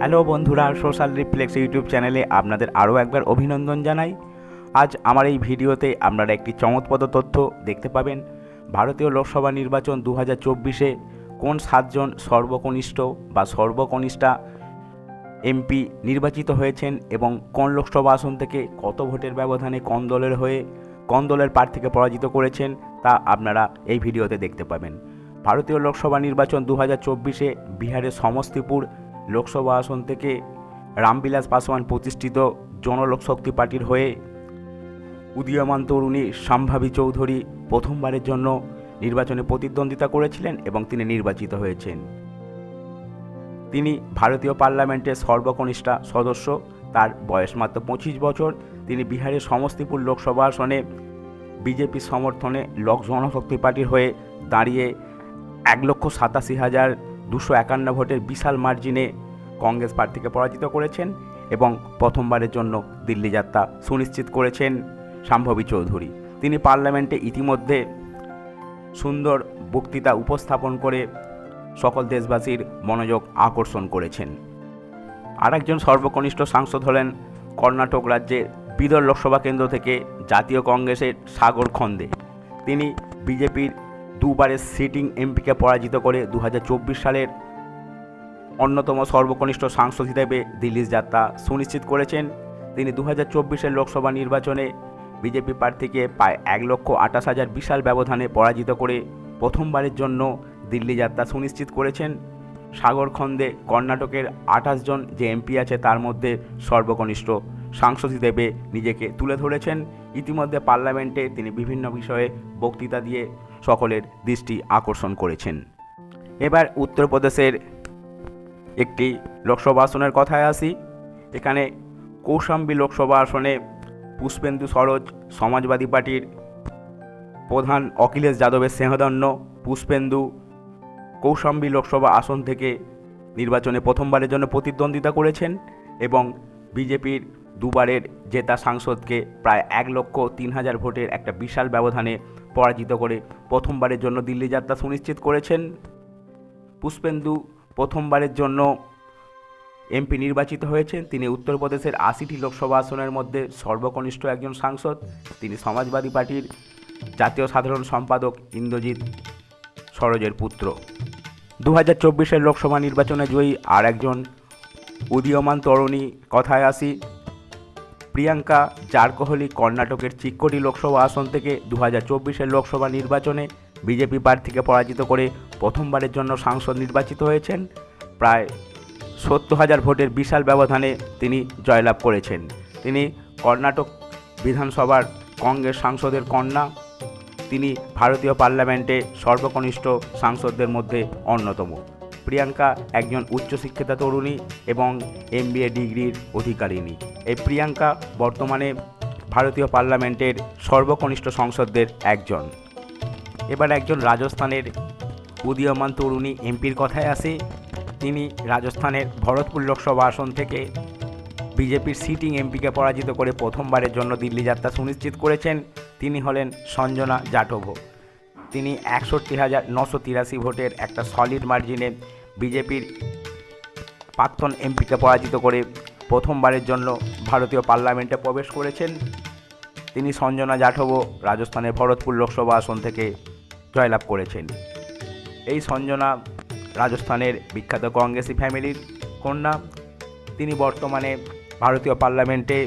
Hello বন্ধুরা, social reflex YouTube চ্যানেলে আপনাদের আরও একবার অভিনন্দন জানাই। আজ আমার এই ভিডিওতে আপনারা একটি চমৎপদ তথ্য দেখতে পাবেন। ভারতীয় লোকসভা নির্বাচন দু হাজার চব্বিশে কোন সাতজন সর্বকনিষ্ঠ বা সর্বকনিষ্ঠা এমপি নির্বাচিত হয়েছেন এবং কোন লোকসভা আসন থেকে কত ভোটের ব্যবধানে কোন দলের হয়ে কোন দলের প্রার্থীকে পরাজিত করেছেন তা আপনারা এই ভিডিওতে দেখতে পাবেন। ভারতীয় লোকসভা নির্বাচন দু হাজার চব্বিশে বিহারের সমস্তিপুর লোকসভা আসন থেকে রামবিলাস পাসওয়ান প্রতিষ্ঠিত জনলোক শক্তি পার্টির হয়ে উদীয়মান তরুণী সম্ভাবী চৌধুরী প্রথমবারের জন্য নির্বাচনে প্রতিদ্বন্দ্বিতা করেছিলেন এবং তিনি নির্বাচিত হয়েছেন। তিনি ভারতীয় পার্লামেন্টের সর্বকনিষ্ঠা সদস্য, তার বয়স মাত্র পঁচিশ বছর। তিনি বিহারের সমস্তিপুর লোকসভা আসনে বিজেপির সমর্থনে লোক জনশক্তি পার্টির হয়ে দাঁড়িয়ে এক লক্ষ সাতাশি হাজার দুশো একান্ন ভোটের বিশাল মার্জিনে কংগ্রেস প্রার্থীকে পরাজিত করেছেন এবং প্রথমবারের জন্য দিল্লি যাত্রা সুনিশ্চিত করেছেন শাম্ভবী চৌধুরী। তিনি পার্লামেন্টে ইতিমধ্যে সুন্দর বক্তৃতা উপস্থাপন করে সকল দেশবাসীর মনোযোগ আকর্ষণ করেছেন। আরেকজন সর্বকনিষ্ঠ সাংসদ হলেন কর্ণাটক রাজ্যের বিদর লোকসভা কেন্দ্র থেকে জাতীয় কংগ্রেসের সাগর খন্দে। তিনি বিজেপির দুবারের সিটিং এমপিকে পরাজিত করে দু হাজার চব্বিশ সালের অন্যতম সর্বকনিষ্ঠ সাংসদ হিসেবে দিল্লির যাত্রা সুনিশ্চিত করেছেন। তিনি দু হাজার লোকসভা নির্বাচনে বিজেপি প্রার্থীকে প্রায় এক লক্ষ আঠাশ হাজার বিশাল ব্যবধানে পরাজিত করে প্রথমবারের জন্য দিল্লি যাত্রা সুনিশ্চিত করেছেন। সাগর খন্দে কর্ণাটকের আঠাশ জন যে এমপি আছে তার মধ্যে সর্বকনিষ্ঠ সাংসদ হিসেবে নিজেকে তুলে ধরেছেন। ইতিমধ্যে পার্লামেন্টে তিনি বিভিন্ন বিষয়ে বক্তৃতা দিয়ে সকলের দৃষ্টি আকর্ষণ করেছেন। এবার উত্তরপ্রদেশের একটি লোকসভা আসনের কথায় আসি। এখানে কৌশাম্বী লোকসভা আসনে পুষ্পেন্দু সরোজ, সমাজবাদী পার্টির প্রধান অখিলেশ যাদবের স্নেহদন্য পুষ্পেন্দু কৌশাম্বী লোকসভা আসন থেকে নির্বাচনে প্রথমবারের জন্য প্রতিদ্বন্দ্বিতা করেছেন এবং বিজেপির দুবারের জেতা সাংসদকে প্রায় এক লক্ষ তিন হাজার ভোটের একটা বিশাল ব্যবধানে পরাজিত করে প্রথমবারের জন্য দিল্লি যাত্রা সুনিশ্চিত করেছেন। পুষ্পেন্দু প্রথমবারের জন্য এমপি নির্বাচিত হয়েছেন। তিনি উত্তরপ্রদেশের আশিটি লোকসভা আসনের মধ্যে সর্বকনিষ্ঠ একজন সাংসদ। তিনি সমাজবাদী পার্টির জাতীয় সাধারণ সম্পাদক ইন্দ্রজিৎ সরোজের পুত্র। দু হাজার লোকসভা নির্বাচনে জয়ী আর একজন উদীয়মান তরুণী কথায় আসি প্রিয়াঙ্কা জারকোহলি কর্ণাটকের চিক্কোটি লোকসভা আসন থেকে দু হাজার লোকসভা নির্বাচনে বিজেপি প্রার্থীকে পরাজিত করে প্রথমবারের জন্য সাংসদ নির্বাচিত হয়েছেন। প্রায় সত্তর হাজার ভোটের বিশাল ব্যবধানে তিনি জয়লাভ করেছেন। তিনি কর্ণাটক বিধানসভার কংগ্রেস সাংসদের কন্যা। তিনি ভারতীয় পার্লামেন্টে সর্বকনিষ্ঠ সাংসদদের মধ্যে অন্যতম। প্রিয়াঙ্কা একজন উচ্চশিক্ষিতা তরুণী এবং এমবিএ ডিগ্রির অধিকারিণী। এই প্রিয়াঙ্কা বর্তমানে ভারতীয় পার্লামেন্টের সর্বকনিষ্ঠ সংসদদের একজন। এবার একজন রাজস্থানের উদীয়মান তরুণী এমপির কথায় আসে। তিনি রাজস্থানের ভরতপুর লোকসভা আসন থেকে বিজেপির সিটিং এমপিকে পরাজিত করে প্রথমবারের জন্য দিল্লি যাত্রা সুনিশ্চিত করেছেন। তিনি হলেন সঞ্জনা জাটভ। তিনি একষট্টি হাজার নশো তিরাশি ভোটের একটা সলিড মার্জিনে বিজেপির প্রাক্তন এমপিকে পরাজিত করে প্রথমবারের জন্য ভারতীয় পার্লামেন্টে প্রবেশ করেছেন। তিনি সঞ্জনা জাঠব রাজস্থানের ভরতপুর লোকসভা আসন থেকে জয়লাভ করেছেন। এই সঞ্জনা রাজস্থানের বিখ্যাত কংগ্রেসি ফ্যামিলির কন্যা। তিনি বর্তমানে ভারতীয় পার্লামেন্টে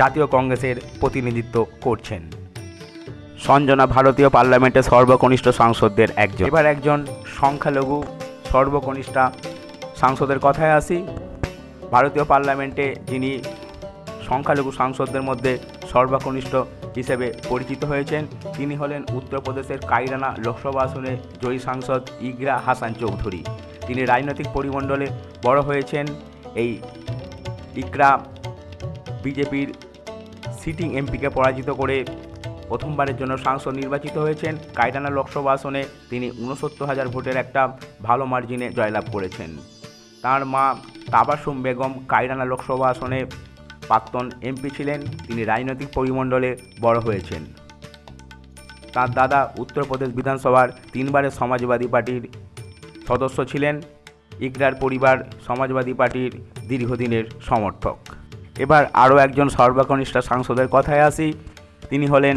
জাতীয় কংগ্রেসের প্রতিনিধিত্ব করছেন। সঞ্জনা ভারতীয় পার্লামেন্টের সর্বকনিষ্ঠ সাংসদদের একজন। এবার একজন সংখ্যালঘু সর্বকনিষ্ঠা সাংসদের কথায় আসি। ভারতীয় পার্লামেন্টে যিনি সংখ্যালঘু সাংসদদের মধ্যে সর্বকনিষ্ঠ হিসেবে পরিচিত হয়েছেন। তিনি হলেন উত্তরপ্রদেশের কাইরানা লোকসভা আসনে জয়ী সাংসদ ইগরা হাসান চৌধুরী। তিনি রাজনৈতিক পরিমণ্ডলে বড় হয়েছেন। এই ইকরা বিজেপির সিটিং এমপিকে পরাজিত করে প্রথমবারের জন্য সাংসদ নির্বাচিত হয়েছেন। কাইরানা লোকসভা আসনে তিনি ঊনসত্তর হাজার ভোটের একটা ভালো মার্জিনে জয়লাভ করেছেন। তার মা তাবাসুম বেগম কাইরানা লোকসভা আসনে প্রাক্তন এমপি ছিলেন। তিনি রাজনৈতিক পরিমণ্ডলে বড় হয়েছেন। তার দাদা উত্তরপ্রদেশ বিধানসভার তিনবারের সমাজবাদী পার্টির সদস্য ছিলেন। ইকরার পরিবার সমাজবাদী পার্টির দীর্ঘদিনের সমর্থক। এবার আরও একজন সর্বকনিষ্ঠ সাংসদের কথায় আসি। তিনি হলেন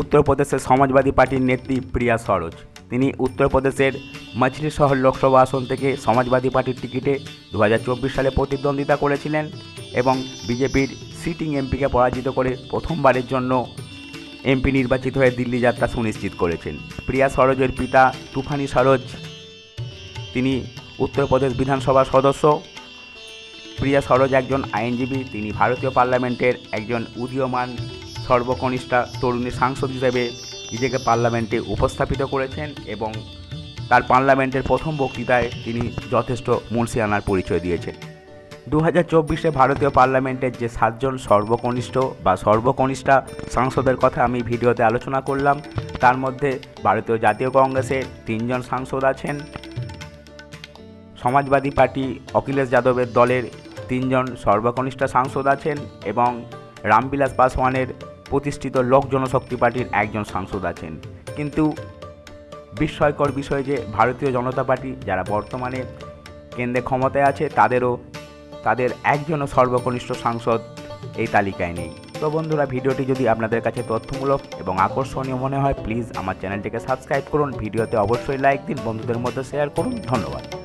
উত্তরপ্রদেশের সমাজবাদী পার্টির নেত্রী প্রিয়া সরোজ। তিনি উত্তরপ্রদেশের মাছলি শহর লোকসভা আসন থেকে সমাজবাদী পার্টির টিকিটে দু হাজার চব্বিশ সালে প্রতিদ্বন্দ্বিতা করেছিলেন এবং বিজেপির সিটিং এমপিকে পরাজিত করে প্রথমবারের জন্য এমপি নির্বাচিত হয়ে দিল্লি যাত্রা সুনিশ্চিত করেছেন। প্রিয়া সরোজের পিতা তুফানি সরোজ। তিনি উত্তরপ্রদেশ বিধানসভার সদস্য। প্রিয়া সরোজ একজন আইনজীবী, তিনি ভারতীয় পার্লামেন্টের একজন উদীয়মান সর্বকনিষ্ঠা তরুণী সাংসদ হিসেবে নিজেকে পার্লামেন্টে উপস্থাপিত করেছেন এবং তার পার্লামেন্টের প্রথম বক্তৃতায় তিনি যথেষ্ট মুন্সিয়ানার পরিচয় দিয়েছেন। দু হাজার চব্বিশে ভারতীয় পার্লামেন্টের যে সাতজন সর্বকনিষ্ঠ বা সর্বকনিষ্ঠা সাংসদের কথা আমি ভিডিওতে আলোচনা করলাম, তার মধ্যে ভারতীয় জাতীয় কংগ্রেসের তিনজন সাংসদ আছেন। সমাজবাদী পার্টি অখিলেশ যাদবের দলের তিনজন সর্বকনিষ্ঠা সাংসদ আছেন এবং রামবিলাস পাসওয়ানের প্রতিষ্ঠিত লোক জনশক্তি পার্টির একজন সাংসদ আছেন। কিন্তু বিস্ময়কর বিষয় যে ভারতীয় জনতা পার্টি যারা বর্তমানে কেন্দ্রে ক্ষমতায় আছে, তাদেরও, তাদের একজনও সর্বকনিষ্ঠ সাংসদ এই তালিকায় নেই। তো বন্ধুরা, ভিডিওটি যদি আপনাদের কাছে তথ্যমূলক এবং আকর্ষণীয় মনে হয় প্লিজ আমার চ্যানেলটিকে সাবস্ক্রাইব করুন। ভিডিওতে অবশ্যই লাইক দিন, বন্ধুদের মধ্যে শেয়ার করুন। ধন্যবাদ।